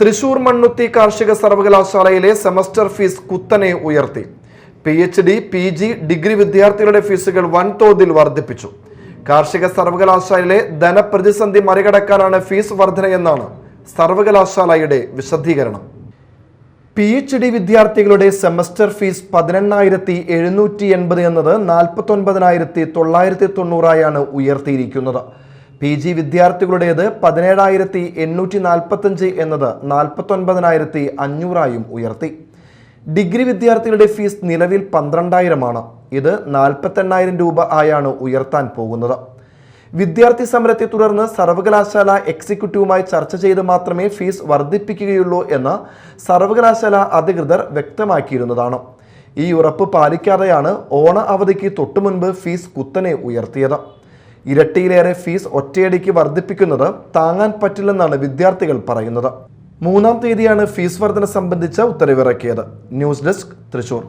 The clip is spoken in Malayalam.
തൃശൂർ മണ്ണുത്തി കാർഷിക സർവകലാശാലയിലെ സെമസ്റ്റർ ഫീസ് കുത്തനെ ഉയർത്തി. P H D P G degree വിദ്യാർത്ഥികളുടെ ഫീസുകൾ വൻതോതിൽ വർദ്ധിപ്പിച്ചു. കാർഷിക സർവകലാശാലയിലെ ധനപ്രതിസന്ധി മറികടക്കാനാണ് ഫീസ് വർധനയെന്നാണ് സർവകലാശാലയുടെ വിശദീകരണം. പി എച്ച് ഡി വിദ്യാർത്ഥികളുടെ സെമസ്റ്റർ ഫീസ് പതിനെണ്ണായിരത്തി എഴുന്നൂറ്റി എൺപത് എന്നത് നാൽപ്പത്തൊൻപതിനായിരത്തി തൊള്ളായിരത്തി തൊണ്ണൂറായാണ് ഉയർത്തിയിരിക്കുന്നത്. പി ജി വിദ്യാർത്ഥികളുടേത് പതിനേഴായിരത്തി എണ്ണൂറ്റി നാൽപ്പത്തഞ്ച് എന്നത് നാൽപ്പത്തൊൻപതിനായിരത്തി അഞ്ഞൂറായും ഉയർത്തി. ഡിഗ്രി വിദ്യാർത്ഥികളുടെ ഫീസ് നിലവിൽ പന്ത്രണ്ടായിരമാണ്. ഇത് നാൽപ്പത്തെണ്ണായിരം രൂപ ആയാണ് ഉയർത്താൻ പോകുന്നത്. വിദ്യാർത്ഥി സമരത്തെ തുടർന്ന് സർവകലാശാല എക്സിക്യൂട്ടീവുമായി ചർച്ച ചെയ്ത് മാത്രമേ ഫീസ് വർദ്ധിപ്പിക്കുകയുള്ളൂ എന്ന് സർവകലാശാല അധികൃതർ വ്യക്തമാക്കിയിരുന്നതാണ്. ഈ ഉറപ്പ് പാലിക്കാതെയാണ് ഓണ അവധിക്ക് തൊട്ടുമുൻപ് ഫീസ് കുത്തനെ ഉയർത്തിയത്. ഇരട്ടിയിലേറെ ഫീസ് ഒറ്റയടിക്ക് വർദ്ധിപ്പിക്കുന്നത് താങ്ങാൻ പറ്റില്ലെന്നാണ് വിദ്യാർത്ഥികൾ പറയുന്നത്. മൂന്നാം തീയതിയാണ് ഫീസ് വർധന സംബന്ധിച്ച ഉത്തരവിറക്കിയത്. News desk Thrissur.